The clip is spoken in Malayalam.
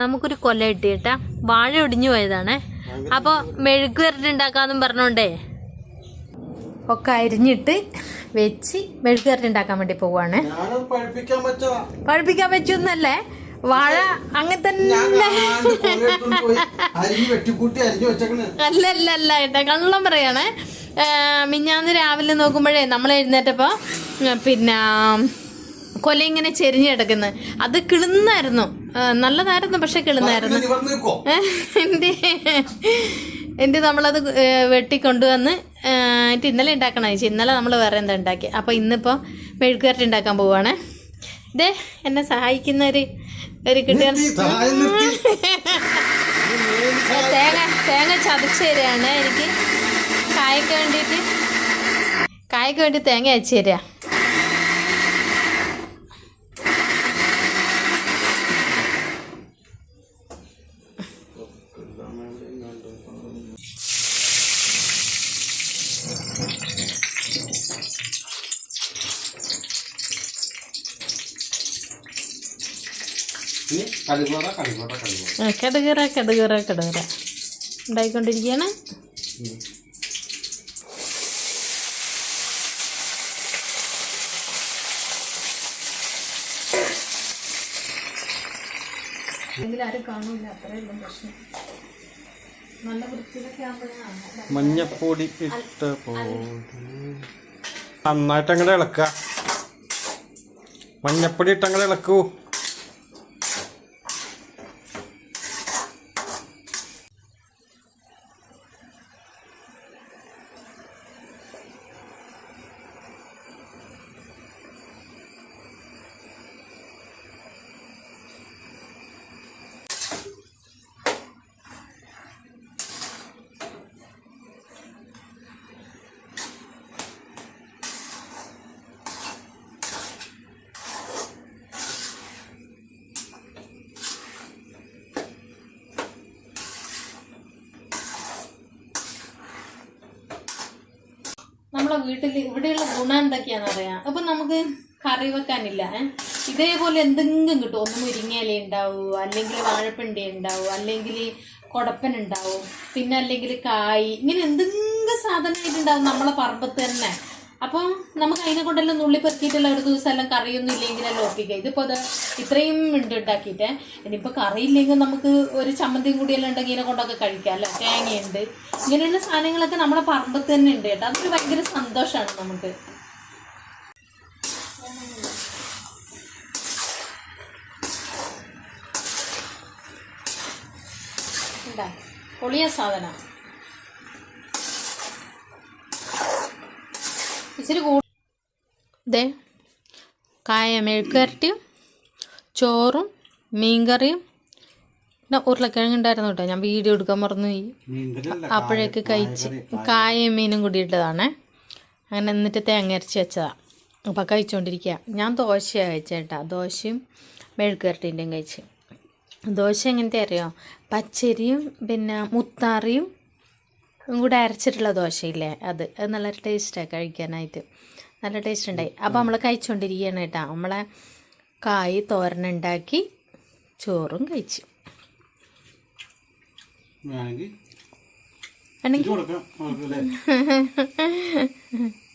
നമുക്കൊരു കൊല കിട്ടി കേട്ടാ വാഴ ഒടിഞ്ഞു പോയതാണേ. അപ്പോൾ മെഴുക്ക് വരട്ടി ഉണ്ടാക്കാന്നും പറഞ്ഞോണ്ടേ. ഒക്കെ അരിഞ്ഞിട്ട് വെച്ച് മെഴുക്ക് വരട്ടി ഉണ്ടാക്കാൻ വേണ്ടി പോവാണ്. പഴുപ്പിക്കാൻ പറ്റാ. പഴുപ്പിക്കാൻ പറ്റുന്നല്ലേ വാഴ അങ്ങനെ തന്നെ കാണാണ്ട് പോയി. അരിഞ്ഞ് വെട്ടിക്കൂട്ടി അരിഞ്ഞു വെച്ചേക്കണ്. അല്ല അല്ല അല്ല ഏട്ടാ. കള്ളം പറയാണ്. മിഞ്ഞാന്ന് രാവിലെ നോക്കുമ്പോഴേ നമ്മൾ എഴുന്നേറ്റപ്പോ പിന്നെ കൊല ഇങ്ങനെ ചെരിഞ്ഞ് കിടക്കുന്നത് അത് കിളുന്നായിരുന്നു. നല്ലതായിരുന്നു പക്ഷെ കിളുന്നായിരുന്നു. എന്റെ എന്റെ നമ്മളത് വെട്ടിക്കൊണ്ടുവന്ന് എന്നിട്ട് ഇന്നലെ ഉണ്ടാക്കണം. ചേച്ചി ഇന്നലെ നമ്മൾ വേറെ എന്താ ഉണ്ടാക്കി അപ്പോൾ ഇന്നിപ്പോൾ മെഴുക്കുവരട്ടി ഉണ്ടാക്കാൻ പോവാണ്. ഇതേ എന്നെ സഹായിക്കുന്ന ഒരു ഒരു കിട്ടിയ. തേങ്ങ തേങ്ങ ചതച്ചു തരികയാണ് എനിക്ക്. കായ്ക്ക് വേണ്ടിയിട്ട് കായ്ക്ക് വേണ്ടി തേങ്ങ അയച്ചു തരിക കടുകറ കടുകറ കടുകറ ഉണ്ടായിക്കൊണ്ടിരിക്കുകയാണ്. ആരും കാണൂല അത്രയുള്ള പ്രശ്നം നല്ല വൃത്തിയിലൊക്കെ ആകുമ്പോഴാണ് മഞ്ഞപ്പൊടി ഇട്ട പോലെ. നന്നായിട്ട് അങ്ങനെ ഇളക്ക മഞ്ഞപ്പൊടി ഇട്ട് അങ്ങോട്ട് ഇളക്കൂ. നമ്മളെ വീട്ടിൽ ഇവിടെയുള്ള ഗുണം എന്തൊക്കെയാണെന്ന് അറിയാം അപ്പൊ നമുക്ക് കറി വെക്കാനില്ല? ഇതേപോലെ എന്തെങ്കിലും കിട്ടും. ഒന്ന് മുരിങ്ങയില ഉണ്ടാവും അല്ലെങ്കിൽ വാഴപ്പിണ്ടി ഉണ്ടാവും അല്ലെങ്കിൽ കൊടപ്പൻ ഉണ്ടാവും പിന്നെ അല്ലെങ്കിൽ കായ് ഇങ്ങനെ എന്തെങ്കിലും സാധനമായിട്ടുണ്ടാവും നമ്മളെ പറമ്പത്ത് തന്നെ. അപ്പോൾ നമുക്ക് അതിനെ കൊണ്ടെല്ലാം നുള്ളി പെറുക്കിയിട്ടുള്ള ഒരു ദിവസം എല്ലാം കറിയൊന്നും ഇല്ലെങ്കിലല്ലോ ഒപ്പിക്കുക. ഇതിപ്പോൾ അത് ഇത്രയും ഉണ്ട് ഉണ്ടാക്കിയിട്ട്. ഇനിയിപ്പോൾ കറിയില്ലെങ്കിൽ നമുക്ക് ഒരു ചമ്മന്തിയും കൂടിയെല്ലാം ഉണ്ടെങ്കിൽ ഇതിനെ കൊണ്ടൊക്കെ കഴിക്കാം അല്ലേ? തേങ്ങയുണ്ട്. ഇങ്ങനെയുള്ള സാധനങ്ങളൊക്കെ നമ്മുടെ പറമ്പത്ത് തന്നെ ഉണ്ട് കേട്ടോ. അതൊരു ഭയങ്കര സന്തോഷമാണ് നമുക്ക്. പൊളിയ സാധനം. ഇച്ചിരി കൂ ദേ കായ മെഴുക്കുരട്ടിയും ചോറും മീൻകറിയും പിന്നെ ഉരുളക്കിഴങ്ങുണ്ടായിരുന്നു കേട്ടോ. ഞാൻ വീഡിയോ എടുക്കാൻ മറന്നുപോയി അപ്പോഴേക്ക് കഴിച്ച് കായയും മീനും കൂടി ഇട്ടതാണ് അങ്ങനെ എന്നിട്ട് തേങ്ങ അരച്ച് വെച്ചതാണ് അപ്പോൾ കഴിച്ചുകൊണ്ടിരിക്കുക ഞാൻ ദോശയാണ് കഴിച്ചേട്ടാ ദോശയും മെഴുക്കുരട്ടീന്റെയും കഴിച്ച്. ദോശ എങ്ങനത്തെ അറിയോ? പച്ചരിയും പിന്നെ മുത്താറിയും കൂടെ അരച്ചിട്ടുള്ള ദോശയില്ലേ? അത്. അത് നല്ല ടേസ്റ്റാണ് കഴിക്കാനായിട്ട്. നല്ല ടേസ്റ്റ് ഉണ്ടായി. അപ്പോൾ നമ്മൾ കഴിച്ചുകൊണ്ടിരിക്കുകയാണ് കേട്ടോ. നമ്മളെ കായ് തോരനുണ്ടാക്കി ചോറും കഴിച്ചു. വേണമെങ്കിൽ.